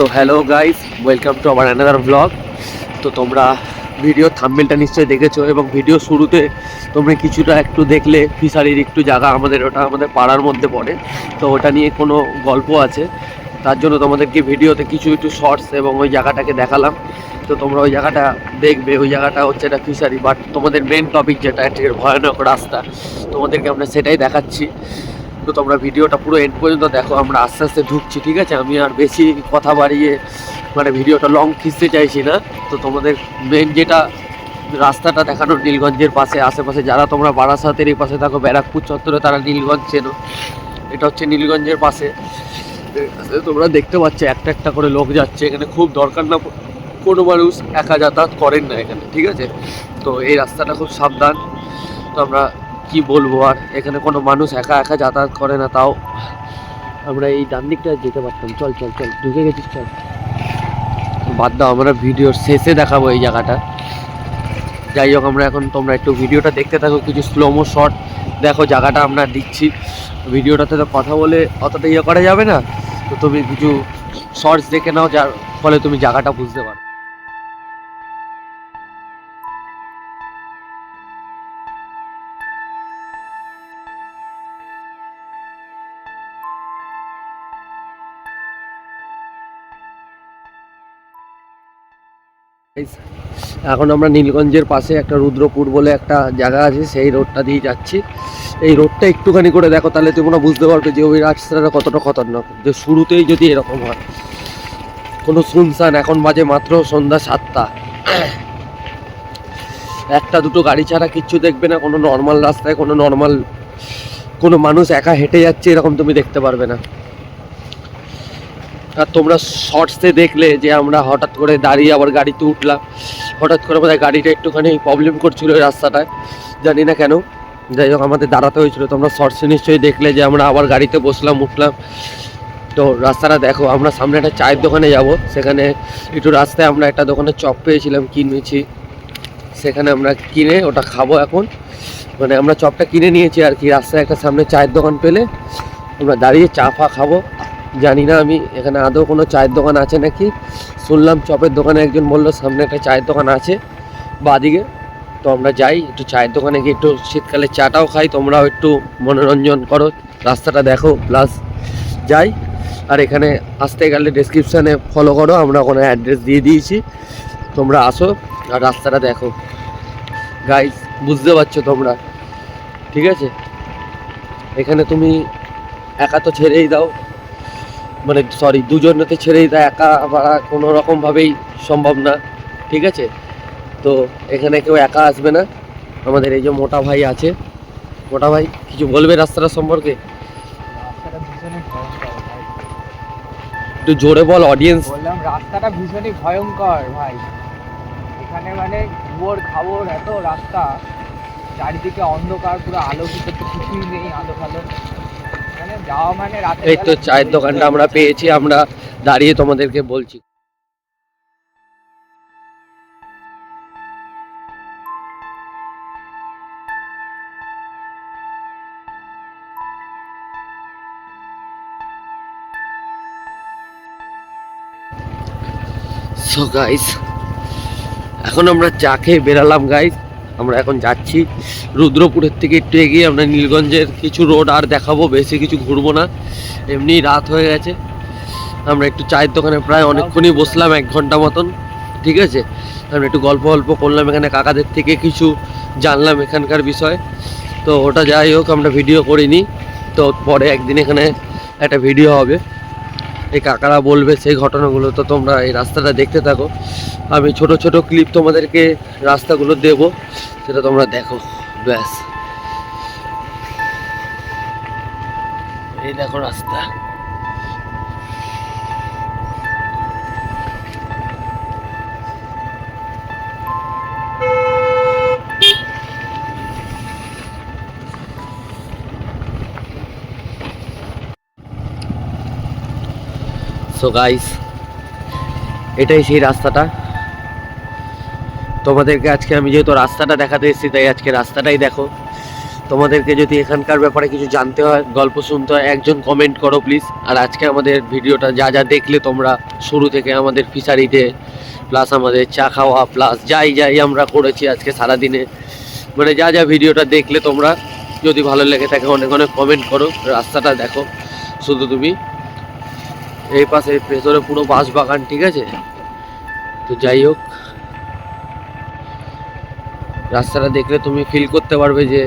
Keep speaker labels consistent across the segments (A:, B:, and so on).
A: So hello guys welcome to our another blog তো তোমরা video থাম্বেলটা নিশ্চয়ই দেখেছ এবং ভিডিও শুরুতে তোমরা কিছুটা একটু দেখলে ফিশারির একটু জায়গা আমাদের, ওটা আমাদের পাড়ার মধ্যে পড়ে। তো ওটা নিয়ে কোনো গল্প আছে। তার জন্য তোমাদেরকে ভিডিওতে কিছু কিছু শর্টস এবং ওই জায়গাটাকে দেখালাম। তো তোমরা ওই জায়গাটা দেখবে। ওই জায়গাটা হচ্ছে একটা ফিশারি বাট তোমাদের মেন টপিক যেটা একটা ভয়ানক রাস্তা, তোমাদেরকে আমরা সেটাই দেখাচ্ছি। তো তোমরা ভিডিওটা পুরো এন্ড পর্যন্ত দেখো, আমরা আস্তে আস্তে ঢুকছি, ঠিক আছে? আমি আর বেশি কথা বাড়িয়ে মানে ভিডিওটা লং খিচতে চাইছি না। তো তোমাদের মেন যেটা রাস্তাটা দেখানো নীলগঞ্জের পাশে, আশেপাশে যারা তোমরা বারাসাতের এই পাশে থাকো, ব্যারাকপুর চত্বরে তারা নীলগঞ্জ চেনো। এটা হচ্ছে নীলগঞ্জের পাশে। তোমরা দেখতে পাচ্ছ, একটা একটা করে লোক যাচ্ছে। এখানে খুব দরকার না, কোনো মানুষ একা যাতায়াত করেন না এখানে, ঠিক আছে? তো এই রাস্তাটা খুব সাবধান। তো আমরা কি বলব আর? এখানে কোনো মানুষ একা একা যাতায়াত করে না তাও। আমরা এই ডান দিকটা যেতে পারতাম। চল চল চল, ঢুকে গেছিস, চল। বাদ দাও, আমরা ভিডিওর শেষে দেখাবো এই জায়গাটা। যাই হোক, আমরা এখন তোমরা একটু ভিডিওটা দেখতে থাকো, কিছু স্লোমো শট দেখো, জায়গাটা আমরা দিচ্ছি। ভিডিওটাতে তো কথা বলে অতটা ইয়ে করা যাবে না। তো তুমি কিছু শর্টস দেখে নাও, যার ফলে তুমি জায়গাটা বুঝতে পারো এখন আমরা নীলগঞ্জের পাশে একটা রুদ্রপুর বলে একটা জায়গা আছে, সেই রোডটা দিয়ে যাচ্ছি। এই রোডটা একটুখানি করে দেখো, তাহলে তোমরা বুঝতে পারবে যে ওই রাস্তাটা কতটা খতরনাক। যে শুরুতেই যদি এরকম হয়। কোনো শুনশান, এখন বাজে মাত্র সন্ধ্যা সাতটা। একটা দুটো গাড়ি ছাড়া কিচ্ছু দেখবে না, কোনো নর্মাল রাস্তায় কোনো নর্মাল কোনো মানুষ একা হেঁটে যাচ্ছে, এরকম তুমি দেখতে পারবে না। আর তোমরা শর্টসে দেখলে যে আমরা হঠাৎ করে দাঁড়িয়ে আবার গাড়িতে উঠলাম। হঠাৎ করে বোধহয় গাড়িটা একটুখানি প্রবলেম করছিল রাস্তাটায়। জানি না কেন। যাই হোক, আমাদের দাঁড়াতে হয়েছিল। তোমরা শর্টসে নিশ্চয়ই দেখলে যে আমরা আবার গাড়িতে বসলাম, উঠলাম। তো রাস্তাটা দেখো, আমরা সামনে একটা চায়ের দোকানে যাব। সেখানে একটু রাস্তায় আমরা একটা দোকানে চপ পেয়েছিলাম, কিনেছি। সেখানে আমরা কিনে ওটা খাব এখন। মানে আমরা চপটা কিনে নিয়েছি আর কি। রাস্তায় একটা সামনে চায়ের দোকান পেলে আমরা দাঁড়িয়ে চা ফা খাব। জানি না, আমি এখানে আদৌ কোনো চায়ের দোকান আছে নাকি? শুনলাম চপের দোকানে একজন বলল, সামনে একটা চায়ের দোকান আছে বাদিকে। তো আমরা যাই, একটু চায়ের দোকানে গিয়ে একটু শীতকালে চাটাও খাই, তোমরাও একটু মনোরঞ্জন করো, রাস্তাটা দেখো প্লাস যাই। আর এখানে আসতে গেলে ডেসক্রিপশানে ফলো করো, আমরা ওখানে অ্যাড্রেস দিয়ে দিয়েছি। তোমরা আসো আর রাস্তাটা দেখো। গাইস বুঝতে পারছ তোমরা, ঠিক আছে? এখানে তুমি একা তো ছেড়েই দাও। মানে সরি দুজনেতে ছেড়েই দাও একা বাড়া কোনো রকমভাবেই সম্ভব না ঠিক আছে? তো এখানে কেউ একা আসবে না। আমাদের এই যে মোটা ভাই আছে। মোটা ভাই কিছু বলবে রাস্তাটা সম্পর্কে? একটু জোরে বল অডিয়েন্স
B: বললাম রাস্তাটা ভীষণই ভয়ঙ্কর ভাই। এখানে মানে গোবর খাবর এত রাস্তা। চারিদিকে অন্ধকার পুরো আলোকিত তো কিছুই নেই আলো ফালো।
A: এই তো চায়ের দোকানটা আমরা পেয়েছি, আমরা দাঁড়িয়ে তোমাদেরকে বলছি। সো গাইস এখন আমরা চা খেয়ে বেরালাম গাইস আমরা এখন যাচ্ছি রুদ্রপুরের থেকে একটু এগিয়ে। আমরা নীলগঞ্জের কিছু রোড আর দেখাবো, বেশি কিছু ঘুরবো না। এমনি রাত হয়ে গেছে। আমরা একটু চায়ের দোকানে প্রায় অনেকক্ষণই বসলাম এক ঘণ্টা মতন, ঠিক আছে? আমরা একটু গল্প গল্প করলাম এখানে কাকাদের থেকে, কিছু জানলাম এখানকার বিষয়। তো ওটা যাই হোক, আমরা ভিডিও করিনি। তো পরে একদিন এখানে একটা ভিডিও হবে। এই কাকারা বলবে সেই ঘটনাগুলো, তো তোমরা এই রাস্তাটা দেখতে থাকো। আমি ছোট ছোট ক্লিপ তোমাদেরকে রাস্তাগুলো দেব, সেটা তোমরা দেখো, ব্যাস। এই দেখো রাস্তা। সো গাইস এটাই সেই রাস্তাটা। তোমাদেরকে আজকে আমি যেহেতু রাস্তাটা দেখাতে এসেছি, তাই আজকে রাস্তাটাই দেখো। তোমাদেরকে যদি এখানকার ব্যাপারে কিছু জানতে হয়, গল্প শুনতে হয়, একজন কমেন্ট করো প্লিজ আর আজকে আমাদের ভিডিওটা যা যা দেখলে তোমরা, শুরু থেকে আমাদের ফিশারিতে প্লাস আমাদের চা খাওয়া প্লাস যাই যাই আমরা করেছি আজকে সারাদিনে। মানে যা যা ভিডিওটা দেখলে তোমরা, যদি ভালো লেগে থাকে, অনেক অনেক কমেন্ট করো। রাস্তাটা দেখো, শুধু তুমি। এই পাশে ভেতরে পুরো বাঁশ বাগান, ঠিক আছে? তো যাই হোক, রাস্তাটা দেখলে তুমি ফিল করতে পারবে যে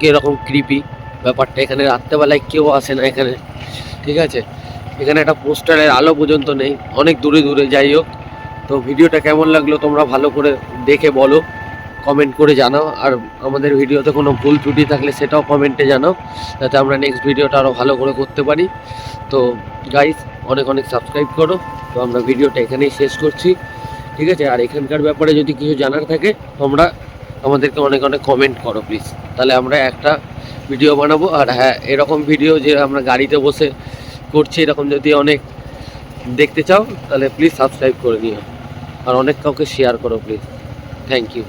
A: কীরকম কৃপি ব্যাপারটা। এখানে রাত্রেবেলায় কেউ আসে না এখানে, ঠিক আছে? এখানে একটা পোস্টারের আলো পর্যন্ত নেই, অনেক দূরে দূরে, যাই হোক। তো ভিডিওটা কেমন লাগল তোমরা ভালো করে দেখে বলো কমেন্ট করে জানাও। আর আমাদের ভিডিওতে কোনো ভুল ত্রুটি থাকলে সেটাও কমেন্টে জানাও, যাতে আমরা নেক্সট ভিডিওটা আরও ভালো করে করতে পারি। তো গাইস অনেক অনেক সাবস্ক্রাইব করো। তো আমরা ভিডিওটা এখানেই শেষ করছি। ঠিক আছে? আর এখানকার ব্যাপারে যদি কিছু জানার থাকে, তোমরা আমাদেরকে অনেক অনেক কমেন্ট করো প্লিজ তাহলে আমরা একটা ভিডিও বানাবো। আর হ্যাঁ এরকম ভিডিও যে আমরা গাড়িতে বসে করছি, এরকম যদি অনেক দেখতে চাও, তাহলে প্লিজ সাবস্ক্রাইব করে নিও। আর অনেক কাউকে শেয়ার করো প্লিজ থ্যাংক ইউ